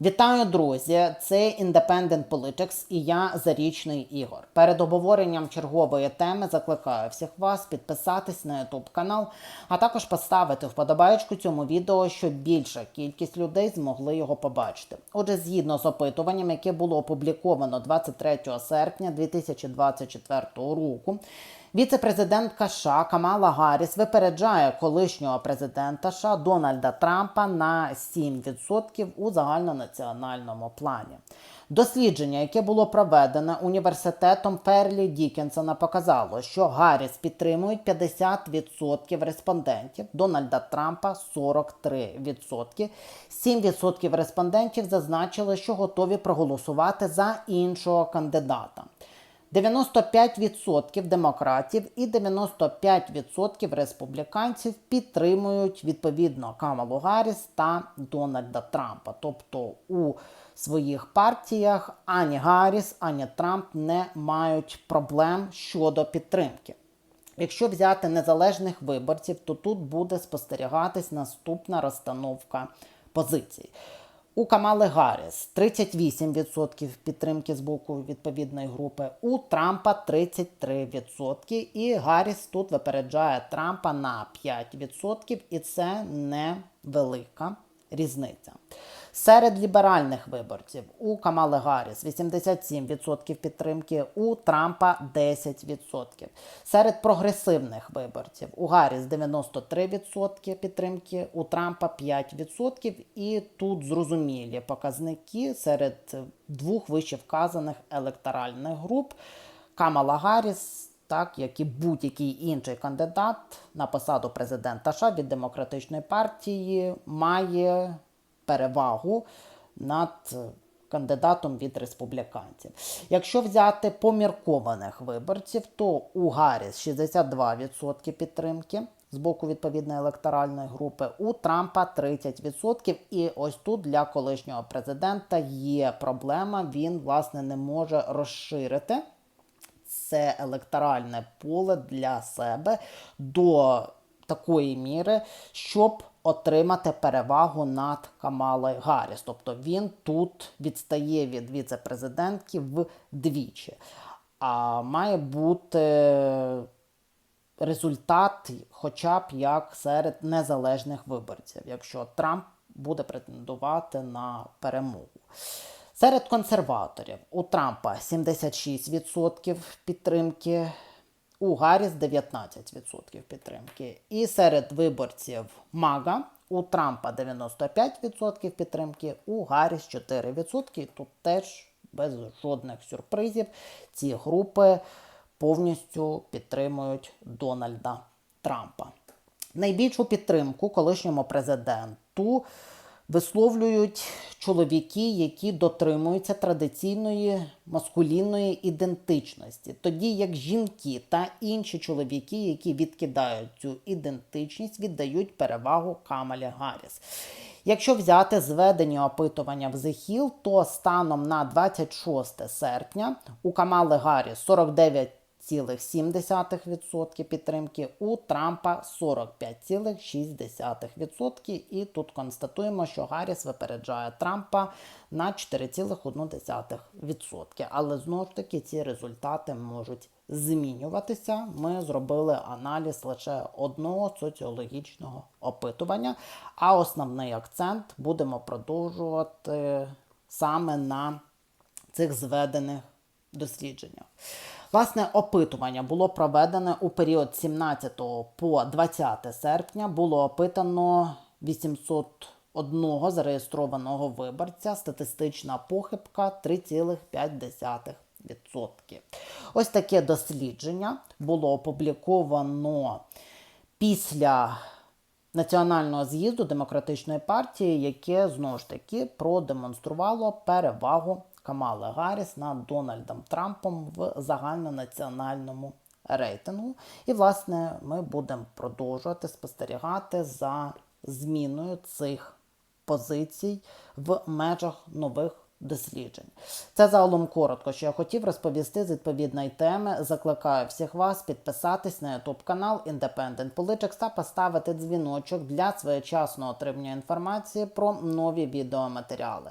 Вітаю, друзі! Це Independent Politics і я Зарічний Ігор. Перед обговоренням чергової теми закликаю всіх вас підписатись на YouTube канал, а також поставити вподобаєчку цьому відео, щоб більша кількість людей змогли його побачити. Отже, згідно з опитуванням, яке було опубліковано 23 серпня 2024 року. Віце-президентка США Камала Гарріс випереджає колишнього президента США Дональда Трампа на 7% у загальнонаціональному плані. Дослідження, яке було проведене університетом Перлі Дікенсона, показало, що Гарріс підтримують 50% респондентів, Дональда Трампа 43%. 7% респондентів зазначили, що готові проголосувати за іншого кандидата. 95% демократів і 95% республіканців підтримують відповідно Камалу Гарріс та Дональда Трампа. Тобто у своїх партіях ані Гарріс, ані Трамп не мають проблем щодо підтримки. Якщо взяти незалежних виборців, то тут буде спостерігатись наступна розстановка позицій. У Камали Гарріс 38% підтримки з боку відповідної групи, у Трампа 33%. І Гарріс тут випереджає Трампа на 5%, і це невелика різниця. Серед ліберальних виборців у Камали Гарріс 87% підтримки, у Трампа 10%. Серед прогресивних виборців у Гарріс 93% підтримки, у Трампа 5%. І тут зрозумілі показники серед двох вищевказаних електоральних груп Камала Гарріс. Так, як і будь-який інший кандидат на посаду президента США від демократичної партії має перевагу над кандидатом від республіканців. Якщо взяти поміркованих виборців, то у Гарріс 62% підтримки з боку відповідної електоральної групи, у Трампа 30%. І ось тут для колишнього президента є проблема. Він власне не може розширити. Це електоральне поле для себе до такої міри, щоб отримати перевагу над Камалою Гарріс. Тобто він тут відстає від віце-президентки вдвічі. А має бути результат, хоча б як серед незалежних виборців, якщо Трамп буде претендувати на перемогу. Серед консерваторів у Трампа 76% підтримки, у Гарріс 19% підтримки. І серед виборців Мага у Трампа 95% підтримки, у Гарріс 4%. Тут теж без жодних сюрпризів ці групи повністю підтримують Дональда Трампа. Найбільшу підтримку колишньому президенту висловлюють чоловіки, які дотримуються традиційної маскулінної ідентичності, тоді як жінки та інші чоловіки, які відкидають цю ідентичність, віддають перевагу Камалі Гарріс. Якщо взяти зведення опитування в The то станом на 26 серпня у Камали Гарріс 49 0,7% підтримки, у Трампа 45,6%. І тут констатуємо, що Гарріс випереджає Трампа на 4,1%. Але знову ж таки ці результати можуть змінюватися. Ми зробили аналіз лише одного соціологічного опитування, а основний акцент будемо продовжувати саме на цих зведених дослідженнях. Власне, опитування було проведене у період 17 по 20 серпня. Було опитано 801 зареєстрованого виборця. Статистична похибка 3,5%. Ось таке дослідження було опубліковано після національного з'їзду демократичної партії, яке знову ж таки продемонструвало перевагу Камали Гарріс над Дональдом Трампом в загальнонаціональному рейтингу. І, власне, ми будемо продовжувати спостерігати за зміною цих позицій в межах нових досліджень. Це загалом коротко, що я хотів розповісти з відповідної теми. Закликаю всіх вас підписатись на YouTube канал Independent Politics та поставити дзвіночок для своєчасного отримання інформації про нові відеоматеріали.